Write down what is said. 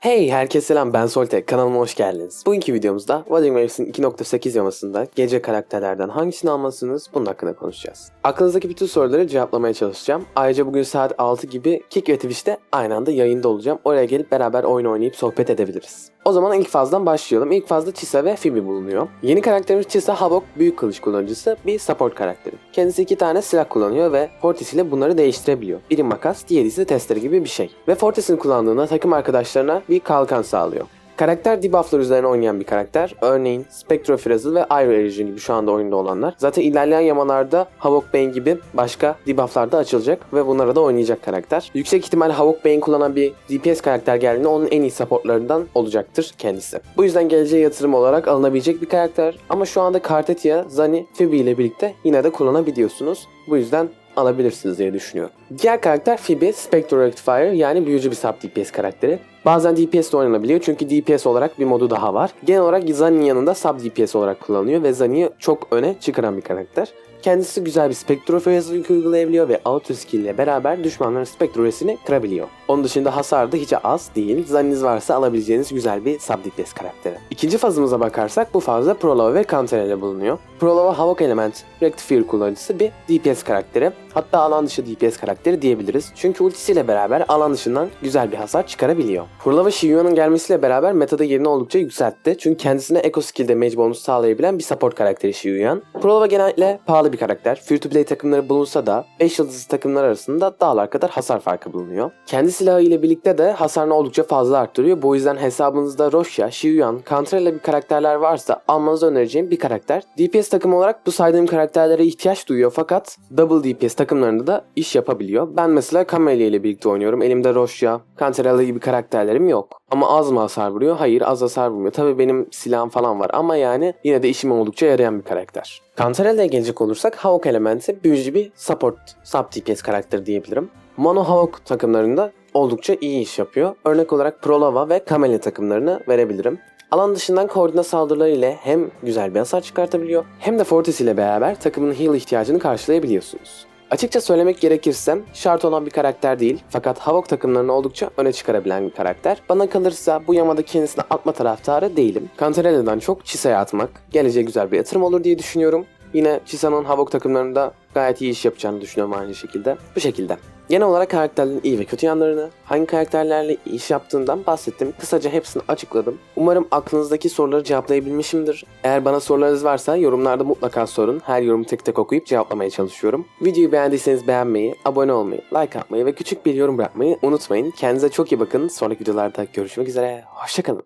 Hey herkese selam ben Soltek kanalıma hoş geldiniz. Bugünkü videomuzda Wuthering Waves'in 2.8 yamasında gece karakterlerden hangisini almalısınız bunun hakkında konuşacağız. Aklınızdaki bütün soruları cevaplamaya çalışacağım. Ayrıca bugün saat 6 gibi Kick ve Twitch'te aynı anda yayında olacağım. Oraya gelip beraber oyun oynayıp sohbet edebiliriz. O zaman ilk fazdan başlayalım. İlk fazda Chisa ve Phoebe bulunuyor. Yeni karakterimiz Chisa Havok büyük kılıç kullanıcısı bir support karakteri. Kendisi iki tane silah kullanıyor ve Fortis ile bunları değiştirebiliyor. Biri makas, diğeri ise testere gibi bir şey. Ve Fortis'in kullandığında takım arkadaşlarına bir kalkan sağlıyor. Karakter debufflar üzerine oynayan bir karakter. Örneğin Spectro Frazzle ve Iron Erosion gibi şu anda oyunda olanlar. Zaten ilerleyen yamalarda Havok Bane gibi başka debufflar da açılacak ve bunlara da oynayacak karakter. Yüksek ihtimal Havok Bane kullanan bir DPS karakter geldiğinde onun en iyi supportlarından olacaktır kendisi. Bu yüzden geleceğe yatırım olarak alınabilecek bir karakter. Ama şu anda Kartetia, Zani, Phoebe ile birlikte yine de kullanabiliyorsunuz. Bu yüzden alabilirsiniz diye düşünüyorum. Diğer karakter Phoebe, Spectral Rectifier yani büyücü bir sub DPS karakteri. Bazen DPS de oynanabiliyor çünkü DPS olarak bir modu daha var. Genel olarak Zani'nin yanında sub DPS olarak kullanılıyor ve Zani'yi çok öne çıkaran bir karakter. Kendisi güzel bir spektrofezi yük uygulayabiliyor ve auto skill ile beraber düşmanların spektrofesini kırabiliyor. Onun dışında hasar da hiç az değil. Zaniniz varsa alabileceğiniz güzel bir sub DPS karakteri. İkinci fazımıza bakarsak bu fazda Prolava ve Counter ile bulunuyor. Prolava Havok Element Rectifier kullanıcısı bir DPS karakteri. Hatta alan dışı DPS karakteri diyebiliriz. Çünkü ultisiyle beraber alan dışından güzel bir hasar çıkarabiliyor. Prolava Shiyua'nın gelmesiyle beraber metada yerini oldukça yükseltti. Çünkü kendisine eco skill damage bonus sağlayabilen bir support karakteri Shiyuan. Prolava genellikle pahalı bir karakter. Free to play takımları bulunsa da 5 yıldızlı takımlar arasında dağlar kadar hasar farkı bulunuyor. Kendi silahı ile birlikte de hasarını oldukça fazla arttırıyor. Bu yüzden hesabınızda Roshia, Shiyuan, ile bir karakterler varsa almanızı önereceğim bir karakter. DPS takım olarak bu saydığım karakterlere ihtiyaç duyuyor fakat Double DPS takımlarında da iş yapabiliyor. Ben mesela Camellia ile birlikte oynuyorum. Elimde Roshia, Cantarella gibi karakterlerim yok. Ama az mı hasar vuruyor? Hayır az hasar vurmuyor. Tabii benim silahım falan var ama yani yine de işime oldukça yarayan bir karakter. Cantarella'ya gelecek olursak Hawk elementi büyücü bir support, sub DPS karakteri diyebilirim. Mono Hawk takımlarında oldukça iyi iş yapıyor. Örnek olarak Prolava ve Camellia takımlarını verebilirim. Alan dışından koordine saldırıları ile hem güzel bir hasar çıkartabiliyor hem de Fortis ile beraber takımın heal ihtiyacını karşılayabiliyorsunuz. Açıkça söylemek gerekirse şart olan bir karakter değil fakat Havok takımlarını oldukça öne çıkarabilen bir karakter. Bana kalırsa bu yamada kendisine atma taraftarı değilim. Cantarella'dan çok Chisa'ya atmak geleceğe güzel bir yatırım olur diye düşünüyorum. Yine Chisa'nın Havok takımlarında gayet iyi iş yapacağını düşünüyorum aynı şekilde. Bu şekilde. Genel olarak karakterlerin iyi ve kötü yanlarını, hangi karakterlerle iş yaptığından bahsettim. Kısaca hepsini açıkladım. Umarım aklınızdaki soruları cevaplayabilmişimdir. Eğer bana sorularınız varsa yorumlarda mutlaka sorun. Her yorumu tek tek okuyup cevaplamaya çalışıyorum. Videoyu beğendiyseniz beğenmeyi, abone olmayı, like atmayı ve küçük bir yorum bırakmayı unutmayın. Kendinize çok iyi bakın. Sonraki videolarda görüşmek üzere. Hoşçakalın.